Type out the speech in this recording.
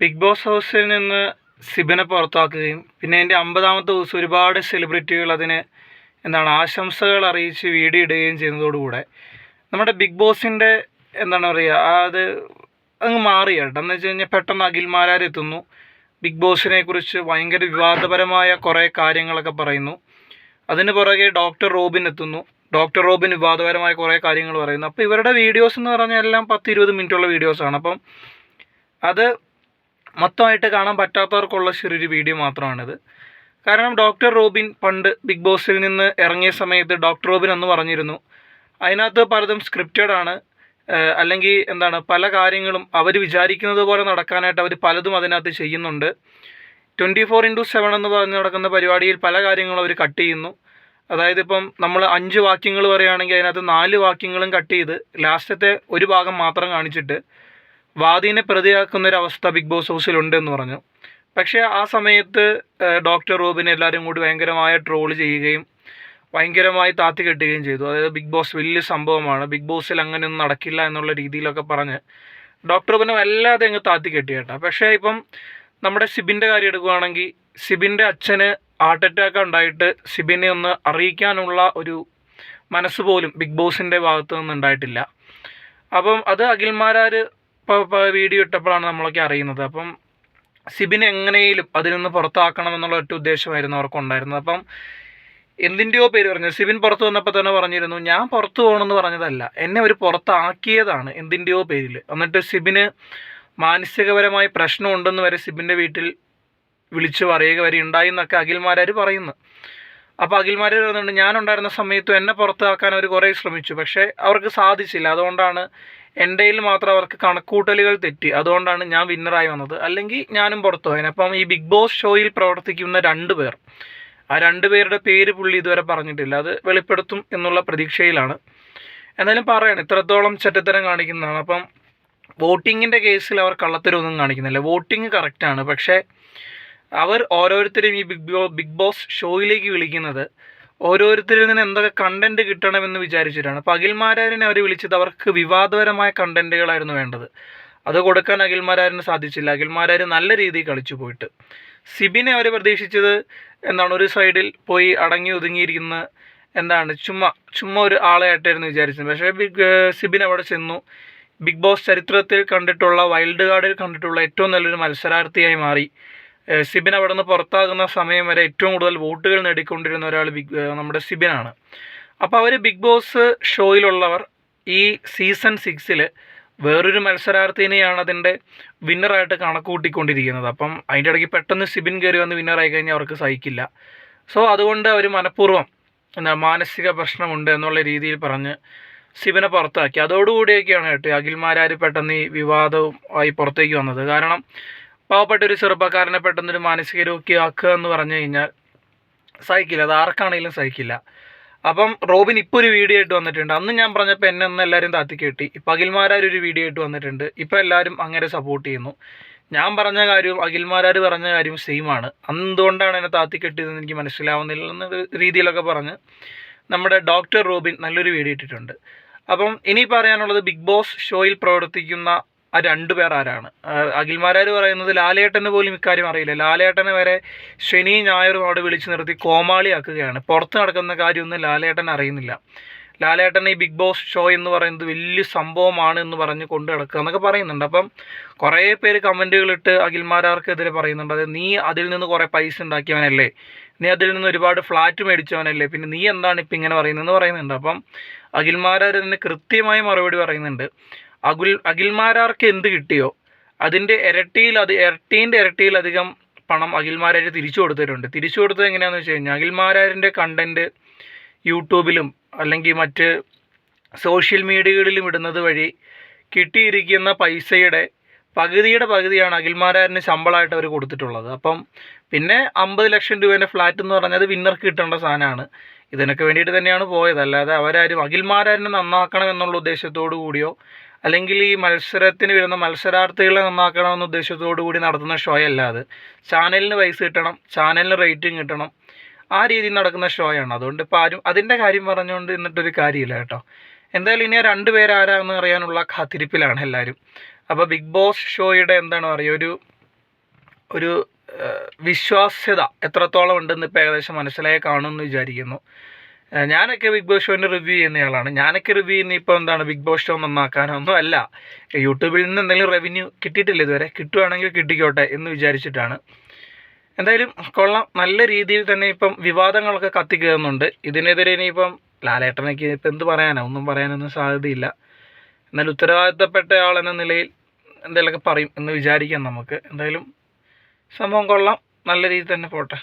Big boss ഹൗസിൽ നിന്ന് സിബിനെ പുറത്താക്കുകയും പിന്നെ എന്റെ അമ്പതാമത്തെ ദിവസം ഒരുപാട് സെലിബ്രിറ്റികൾ അതിന് എന്താണ് ആശംസകൾ അറിയിച്ച് വീഡിയോ ഇടുകയും ചെയ്യുന്നതോടുകൂടെ നമ്മുടെ ബിഗ് ബോസിന്റെ എന്താണ് പറയുക അത് അങ്ങ് മാറി. കേട്ടോ എന്ന് വെച്ച് കഴിഞ്ഞാൽ പെട്ടെന്ന് അഖിൽമാരാരെത്തുന്നു ബിഗ് ബോസിനെ കുറിച്ച് ഭയങ്കര വിവാദപരമായ കുറേ കാര്യങ്ങളൊക്കെ പറയുന്നു. അതിന് പുറകെ ഡോക്ടർ റോബിൻ എത്തുന്നു. ഡോക്ടർ റോബിൻ വിവാദപരമായ കുറേ കാര്യങ്ങൾ പറയുന്നു. അപ്പോൾ ഇവരുടെ വീഡിയോസ് എന്ന് പറഞ്ഞാൽ എല്ലാം പത്ത് ഇരുപത് മിനിറ്റുള്ള വീഡിയോസാണ്. അപ്പം അത് മൊത്തമായിട്ട് കാണാൻ പറ്റാത്തവർക്കുള്ള ചെറിയൊരു വീഡിയോ മാത്രമാണിത്. കാരണം ഡോക്ടർ റോബിൻ പണ്ട് ബിഗ് ബോസിൽ നിന്ന് ഇറങ്ങിയ സമയത്ത് ഡോക്ടർ റോബിൻ എന്ന് പറഞ്ഞിരുന്നു അതിനകത്ത് പലതും സ്ക്രിപ്റ്റഡ് ആണ്. അല്ലെങ്കിൽ എന്താണ് പല കാര്യങ്ങളും അവർ വിചാരിക്കുന്നത് പോലെ നടക്കാനായിട്ട് അവർ പലതും അതിനകത്ത് ചെയ്യുന്നുണ്ട്. ട്വന്റി ഫോർ ഇന്റു സെവൻ എന്ന് പറഞ്ഞ് നടക്കുന്ന പരിപാടിയിൽ പല കാര്യങ്ങളും അവർ കട്ട് ചെയ്യുന്നു. അതായത് ഇപ്പം നമ്മൾ അഞ്ച് വാക്യങ്ങൾ പറയുകയാണെങ്കിൽ അതിനകത്ത് നാല് വാക്യങ്ങളും കട്ട് ചെയ്ത് ലാസ്റ്റത്തെ ഒരു ഭാഗം മാത്രം കാണിച്ചിട്ട് വാദിനെ പ്രതിയാക്കുന്ന ഒരു അവസ്ഥ ബിഗ് ബോസ് ഹൗസിൽ ഉണ്ടെന്ന് പറഞ്ഞു. പക്ഷേ ആ സമയത്ത് ഡോക്ടർ റോബിനെ എല്ലാവരും കൂടി ഭയങ്കരമായ ട്രോൾ ചെയ്യുകയും ഭയങ്കരമായി താത്തി കെട്ടുകയും ചെയ്തു. അതായത് ബിഗ് ബോസ് വലിയ സംഭവമാണ്. ബിഗ് ബോസിൽ അങ്ങനെയൊന്നും നടക്കില്ല എന്നുള്ള രീതിയിലൊക്കെ പറഞ്ഞ് ഡോക്ടർ റോബിനെ വല്ലാതെ അങ്ങ് താത്തി കെട്ടി കേട്ടോ. പക്ഷേ ഇപ്പം നമ്മുടെ സിബിന്റെ കാര്യം എടുക്കുകയാണെങ്കിൽ സിബിന്റെ അച്ഛന് ഹാർട്ട് അറ്റാക്ക് ഉണ്ടായിട്ട് സിബിനെ ഒന്ന് അറിയിക്കാനുള്ള ഒരു മനസ്സ് പോലും ബിഗ് ബോസിന്റെ ഭാഗത്തു നിന്ന് ഉണ്ടായിട്ടില്ല. അപ്പം അത് അഖിൽമാരാർ ഇപ്പോൾ വീഡിയോ ഇട്ടപ്പോഴാണ് നമ്മളൊക്കെ അറിയുന്നത്. അപ്പം സിബിനെ എങ്ങനെയും അതിൽ നിന്ന് പുറത്താക്കണം എന്നുള്ള ഒറ്റ ഉദ്ദേശമായിരുന്നു അവർക്കുണ്ടായിരുന്നത് അപ്പം എന്തിന്റെയോ പേര് പറഞ്ഞു. സിബിൻ പുറത്ത് വന്നപ്പോൾ തന്നെ പറഞ്ഞിരുന്നു ഞാൻ പുറത്ത് പോകണമെന്ന് പറഞ്ഞതല്ല. എന്നെ അവർ പുറത്താക്കിയതാണ്. എന്തിന്റെയോ പേരിൽ. എന്നിട്ട് സിബിന് മാനസികപരമായി പ്രശ്നമുണ്ടെന്ന് വരെ സിബിന്റെ വീട്ടിൽ വിളിച്ചു പറയുക വരെ ഉണ്ടായി എന്നൊക്കെ അഖിൽമാരാർ പറയുന്നു. അപ്പോൾ അഖിൽമാർ പറയുന്നുണ്ട് ഞാനുണ്ടായിരുന്ന സമയത്തും എന്നെ പുറത്താക്കാൻ അവർ കുറേ ശ്രമിച്ചു പക്ഷേ അവർക്ക് സാധിച്ചില്ല. അതുകൊണ്ടാണ് എന്റെ മാത്രം അവർക്ക് കണക്കൂട്ടലുകൾ തെറ്റി. അതുകൊണ്ടാണ് ഞാൻ വിന്നറായി വന്നത്. അല്ലെങ്കിൽ ഞാനും പുറത്തു പോയേനെ അപ്പം ഈ ബിഗ് ബോസ് ഷോയിൽ പ്രവർത്തിക്കുന്ന രണ്ട് പേർ. ആ രണ്ട് പേരുടെ പേര് പുള്ളി ഇതുവരെ പറഞ്ഞിട്ടില്ല. അത് വെളിപ്പെടുത്തും എന്നുള്ള പ്രതീക്ഷയിലാണ്. എന്നാലും പറയണം ഇത്രത്തോളം ചെറ്റത്തരം കാണിക്കുന്നതാണ്. അപ്പം വോട്ടിങ്ങിന്റെ കേസിൽ അവർ കള്ളത്തരമൊന്നും കാണിക്കുന്നില്ല. വോട്ടിങ് കറക്റ്റാണ്. പക്ഷേ അവർ ഓരോരുത്തരും ഈ ബിഗ് ബോ ബിഗ് ബോസ് ഷോയിലേക്ക് വിളിക്കുന്നത് ഓരോരുത്തരിൽ നിന്ന് എന്തൊക്കെ കണ്ടന്റ് കിട്ടണമെന്ന് വിചാരിച്ചിട്ടാണ്. അപ്പോൾ അഖിൽമാരാരിനെ അവർ വിളിച്ചത് അവർക്ക് വിവാദപരമായ കണ്ടന്റുകളായിരുന്നു വേണ്ടത്. അത് കൊടുക്കാൻ അഖിൽമാരാരിന് സാധിച്ചില്ല. അഖിൽമാരാർ നല്ല രീതിയിൽ കളിച്ചു പോയിട്ട്. സിബിനെ അവർ പ്രതീക്ഷിച്ചത് എന്താണ്? ഒരു സൈഡിൽ പോയി അടങ്ങി ഒതുങ്ങിയിരിക്കുന്ന എന്താണ്? ചുമ്മാ ചുമ്മാ ഒരു ആളെ ആയിട്ടായിരുന്നു വിചാരിച്ചത്. പക്ഷേ ബിഗ് സിബിൻ അവിടെ ചെന്നു. ബിഗ് ബോസ് ചരിത്രത്തിൽ കണ്ടിട്ടുള്ള വൈൽഡ് കാർഡിൽ കണ്ടിട്ടുള്ള ഏറ്റവും നല്ലൊരു മത്സരാർത്ഥിയായി മാറി. സിബിൻ അവിടെ നിന്ന് പുറത്താകുന്ന സമയം വരെ ഏറ്റവും കൂടുതൽ വോട്ടുകൾ നേടിക്കൊണ്ടിരുന്ന ഒരാൾ ബിഗ് നമ്മുടെ സിബിനാണ്. അപ്പോൾ അവർ ബിഗ് ബോസ് ഷോയിലുള്ളവർ ഈ സീസൺ സിക്സിൽ വേറൊരു മത്സരാർത്ഥിനെയാണ് അതിന്റെ വിന്നറായിട്ട് കണക്ക് കൂട്ടിക്കൊണ്ടിരിക്കുന്നത് അപ്പം അതിന്റെ ഇടയ്ക്ക് പെട്ടെന്ന് സിബിൻ കയറി വന്ന് വിന്നറായി കഴിഞ്ഞാൽ അവർക്ക് സഹിക്കില്ല. സോ അതുകൊണ്ട് അവർ മനഃപൂർവം എന്താ മാനസിക പ്രശ്നമുണ്ട് എന്നുള്ള രീതിയിൽ പറഞ്ഞ് സിബിനെ പുറത്താക്കി. അതോടുകൂടിയൊക്കെയാണ് കേട്ടോ അഖിൽമാരാർ പെട്ടെന്ന് ഈ വിവാദവും ആയി പുറത്തേക്ക് വന്നത്. കാരണം പാവപ്പെട്ട ഒരു ചെറുപ്പക്കാരനെ പെട്ടെന്നൊരു മാനസിക രോഗിയാക്കുക എന്ന് പറഞ്ഞു കഴിഞ്ഞാൽ സഹിക്കില്ല. അത് ആർക്കാണെങ്കിലും സഹിക്കില്ല. അപ്പം റോബിൻ ഇപ്പോൾ ഒരു വീഡിയോ ആയിട്ട് വന്നിട്ടുണ്ട്. അന്ന് ഞാൻ പറഞ്ഞപ്പോൾ എന്നെ ഒന്ന് എല്ലാവരും താത്തി കെട്ടി. ഇപ്പം അഖിൽമാരാർ ഒരു വീഡിയോ ആയിട്ട് വന്നിട്ടുണ്ട്. ഇപ്പം എല്ലാവരും അങ്ങനെ സപ്പോർട്ട് ചെയ്യുന്നു. ഞാൻ പറഞ്ഞ കാര്യവും അഖിൽമാരാർ പറഞ്ഞ കാര്യവും സെയിം ആണ്. അന്ന് എന്തുകൊണ്ടാണ് എന്നെ താത്തി കെട്ടിയതെന്ന് എനിക്ക് മനസ്സിലാവുന്നില്ല എന്ന രീതിയിലൊക്കെ പറഞ്ഞ് നമ്മുടെ ഡോക്ടർ റോബിൻ നല്ലൊരു വീഡിയോ ഇട്ടിട്ടുണ്ട്. അപ്പം ഇനി പറയാനുള്ളത് ബിഗ് ബോസ് ഷോയിൽ പ്രവർത്തിക്കുന്ന ആ രണ്ടു പേർ ആരാണ്? അഖിൽമാരാർ പറയുന്നത് ലാലേട്ടന് പോലും ഇക്കാര്യം അറിയില്ല. ലാലേട്ടനെ വരെ ശനി ഞായറും അവിടെ വിളിച്ചു നിർത്തി കോമാളിയാക്കുകയാണ്. പുറത്ത് നടക്കുന്ന കാര്യമൊന്നും ലാലേട്ടൻ അറിയുന്നില്ല. ലാലേട്ടൻ ഈ ബിഗ് ബോസ് ഷോ എന്ന് പറയുന്നത് വലിയ സംഭവമാണ് എന്ന് പറഞ്ഞ് കൊണ്ടു നടക്കുക എന്നൊക്കെ പറയുന്നുണ്ട്. അപ്പം കുറേ പേര് കമന്റുകളിട്ട് അഖിൽമാരാർക്കെതിരെ പറയുന്നുണ്ട്. അതായത് നീ അതിൽ നിന്ന് കുറേ പൈസ ഉണ്ടാക്കിയവനല്ലേ? നീ അതിൽ നിന്ന് ഒരുപാട് ഫ്ലാറ്റ് മേടിച്ചവനല്ലേ? പിന്നെ നീ എന്താണ് ഇപ്പം ഇങ്ങനെ പറയുന്നതെന്ന് പറയുന്നുണ്ട്. അപ്പം അഖിൽമാരാർ ഇതിന് കൃത്യമായി മറുപടി പറയുന്നുണ്ട്. അഖിൽ അഖിൽമാരാർക്ക് എന്ത് കിട്ടിയോ അതിന്റെ ഇരട്ടിയിൽ അത് ഇരട്ടീന്റെ ഇരട്ടിയിലധികം പണം അഖിൽമാരാർ തിരിച്ചു കൊടുത്തിട്ടുണ്ട്. തിരിച്ചു കൊടുത്തത് എങ്ങനെയാണെന്ന് വെച്ച് കഴിഞ്ഞാൽ അഖിൽമാരാരിന്റെ കണ്ടന്റ് യൂട്യൂബിലും അല്ലെങ്കിൽ മറ്റ് സോഷ്യൽ മീഡിയകളിലും ഇടുന്നത് വഴി കിട്ടിയിരിക്കുന്ന പൈസയുടെ പകുതിയുടെ പകുതിയാണ് അഖിൽമാരാരിന് ശമ്പളമായിട്ട് അവർ കൊടുത്തിട്ടുള്ളത്. അപ്പം പിന്നെ അമ്പത് ലക്ഷം രൂപേന്റെ ഫ്ലാറ്റ് എന്ന് പറഞ്ഞത് വിന്നർക്ക് കിട്ടേണ്ട സാധനമാണ്. ഇതിനൊക്കെ വേണ്ടിയിട്ട് തന്നെയാണ് പോയത്. അല്ലാതെ അവരാരും അഖിൽമാരാരിനെ നന്നാക്കണം എന്നുള്ള ഉദ്ദേശത്തോടു കൂടിയോ അല്ലെങ്കിൽ ഈ മത്സരത്തിന് വരുന്ന മത്സരാർത്ഥികളെ നന്നാക്കണമെന്ന ഉദ്ദേശത്തോടു കൂടി നടത്തുന്ന ഷോ അല്ല അത് ചാനലിന് പൈസ കിട്ടണം ചാനലിന് റേറ്റിംഗ് കിട്ടണം ആ രീതിയിൽ നടക്കുന്ന ഷോയാണ് അതുകൊണ്ട് ഇപ്പോൾ ആരും അതിന്റെ കാര്യം പറഞ്ഞുകൊണ്ട് എന്നിട്ടൊരു കാര്യമില്ല കേട്ടോ. എന്തായാലും ഇനി ആ രണ്ട് പേരാരാന്ന് അറിയാനുള്ള കാത്തിരിപ്പിലാണ് എല്ലാവരും. അപ്പോൾ ബിഗ് ബോസ് ഷോയുടെ എന്താണ് പറയുക? ഒരു ഒരു വിശ്വാസ്യത എത്രത്തോളം ഉണ്ടെന്ന് ഇപ്പോൾ ഏകദേശം മനസ്സിലായി കാണുമെന്ന് വിചാരിക്കുന്നു. ഞാനൊക്കെ ബിഗ് ബോസ് ഷോന്റെ റിവ്യൂ ചെയ്യുന്നയാളാണ് ഞാനൊക്കെ റിവ്യൂ ചെയ്യുന്ന ഇപ്പോൾ എന്താണ് ബിഗ് ബോസ് ഷോ നന്നാക്കാനൊന്നും അല്ല. യൂട്യൂബിൽ നിന്ന് എന്തെങ്കിലും റവന്യൂ കിട്ടിയിട്ടില്ല ഇതുവരെ? കിട്ടുവാണെങ്കിൽ കിട്ടിക്കോട്ടെ എന്ന് വിചാരിച്ചിട്ടാണ്. എന്തായാലും കൊള്ളാം. നല്ല രീതിയിൽ തന്നെ ഇപ്പം വിവാദങ്ങളൊക്കെ കത്തിക്കയറുന്നുണ്ട് ഇതിനെതിരെ ഇനിയിപ്പം ലാലേട്ടനൊക്കെ ഇപ്പം എന്ത് പറയാനാ? ഒന്നും പറയാനൊന്നും സാധ്യതയില്ല. എന്നാൽ ഉത്തരവാദിത്തപ്പെട്ട ആൾ എന്ന നിലയിൽ എന്തെങ്കിലുമൊക്കെ പറയും എന്ന് വിചാരിക്കാം നമുക്ക്. എന്തായാലും സംഭവം കൊള്ളാം. നല്ല രീതിയിൽ തന്നെ പോട്ടെ.